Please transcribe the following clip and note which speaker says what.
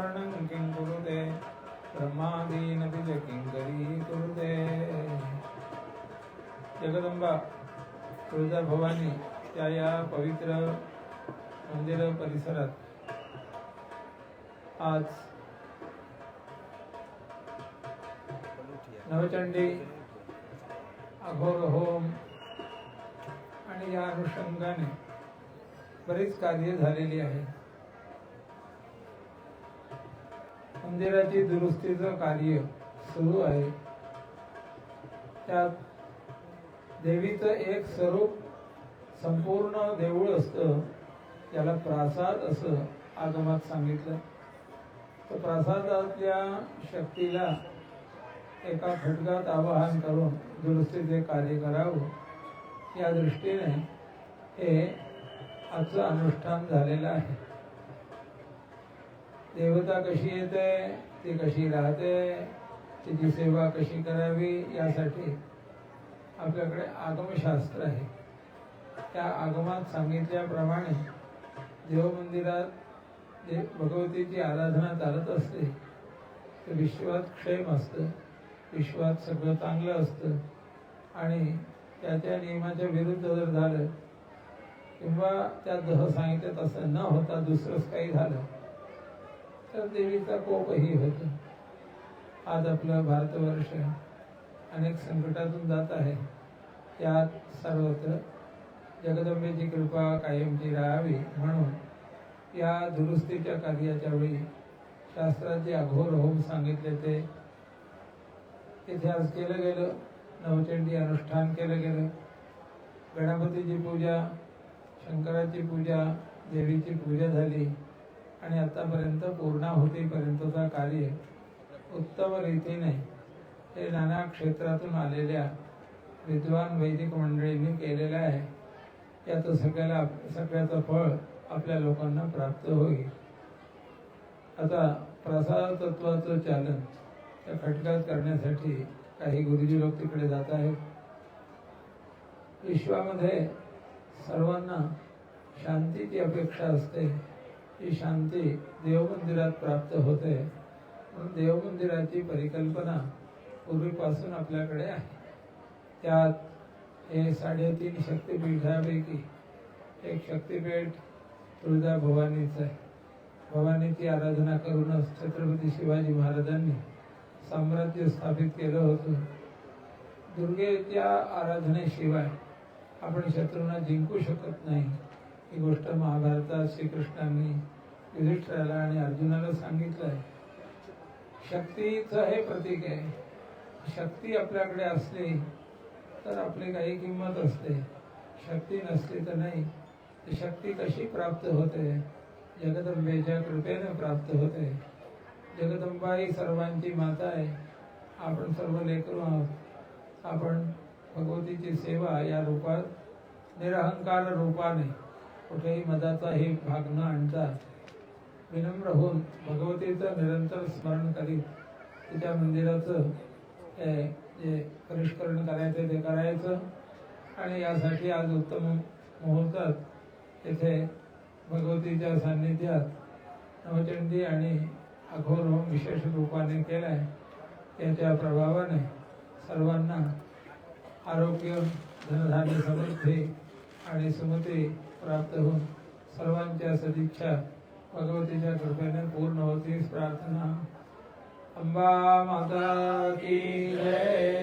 Speaker 1: शरणं किं कुरुते? ब्रह्मादीनपि च किङ्करी कुरुते? जगदंबा तुळजा भवानी त्या या पवित्र मंदिर परिसरात आज नवचंडी अघोर होम आणि या अनुषंगाने बरीच कार्य झालेली आहे. मंदिराची दुरुस्तीचं कार्य सुरू आहे. त्यात देवीचं एक स्वरूप संपूर्ण देऊळ असतं. त्याला प्रासाद असं आगमात सांगितलं. तर प्रासादातल्या शक्तीला एका खटकात आवाहन करून दुरुस्तीचे कार्य करावं. या दृष्टीने हे आजचं अनुष्ठान झालेलं आहे. देवता कशी येते ती कशी राहते तिची सेवा कशी करावी यासाठी आपल्याकडे आगमशास्त्र आहे. त्या आगमात सांगितल्याप्रमाणे देवमंदिरात जे भगवतीची आराधना चालत असते तर विश्वात क्षेम असतं विश्वात सगळं चांगलं असतं. आणि त्याच्या नियमाच्या विरुद्ध जर झालं किंवा त्या दह सांगितलं तसं न होता दुसरंच काही झालं तर देवीचा कोपही होतो. आज आपलं भारतवर्ष अनेक संकटातून जात आहे. त्यात सर्वत्र जगदंबेची कृपा कायमची राहावी म्हणून या दुरुस्तीच्या कार्याच्या वेळी शास्त्राचे अघोर होऊन सांगितले ते. इतिहास केलं गेलं. नवचंडी अनुष्ठान केलं गेलं. गणपतीची पूजा शंकराची पूजा देवीची पूजा झाली. आणि आतापर्यंत पूर्णाहुतीपर्यंतचा कार्य उत्तम रीतीने हे नाना क्षेत्रातून आलेल्या विद्वान वैदिक मंडळींनी केलेलं आहे. याचं सगळ्याला सगळ्याचं फळ आपल्या लोकांना प्राप्त होईल. आता प्रसाद तत्वाचं चालन त्या खटकात करण्यासाठी काही गुरुजी लोक तिकडे जात आहेत. विश्वामध्ये सर्वांना शांतीची अपेक्षा असते. ही शांती देवमंदिरात प्राप्त होते. म्हणून देवमंदिराची परिकल्पना पूर्वीपासून आपल्याकडे आहे. त्यात हे साडेतीन शक्तिपीठापैकी एक शक्तिपीठ तुळजा भवानीचं आहे. भवानीची आराधना करूनच छत्रपती शिवाजी महाराजांनी साम्राज्य स्थापित केलं होतं. दुर्गेच्या आराधनेशिवाय आपण शत्रूंना जिंकू शकत नाही. ही गोष्ट महाभारतात श्रीकृष्णांनी युधिष्ठराला आणि अर्जुनाला सांगितलं आहे शक्तीचं हे प्रतीक आहे. शक्ती आपल्याकडे असली तर आपली काही किंमत असते. शक्ती नसली तर नाही. ती शक्ती कशी प्राप्त होते? जगदंबेच्या कृपेने प्राप्त होते. जगदंबा ही सर्वांची माता आहे. आपण सर्व लेकरू आहोत. आपण भगवतीची सेवा या रूपात निरहंकार रूपाने कुठेही मदाचाही भाग न आणता विनम्र होऊन भगवतीचं निरंतर स्मरण करीत तिच्या मंदिराचं हे जे परिष्करण करायचं ते करायचं. आणि यासाठी आज उत्तम मुहूर्तात येथे भगवतीच्या सान्निध्यात नवचंडी आणि अघोर होम विशेष रूपाने केलाय. त्याच्या प्रभावाने सर्वांना आरोग्य धनधान्य समृद्धी आणि सुमती प्राप्त होऊन सर्वांच्या सदिच्छा भगवतीच्या कृपेने पूर्ण होतीच प्रार्थना. अंबा माता की जय.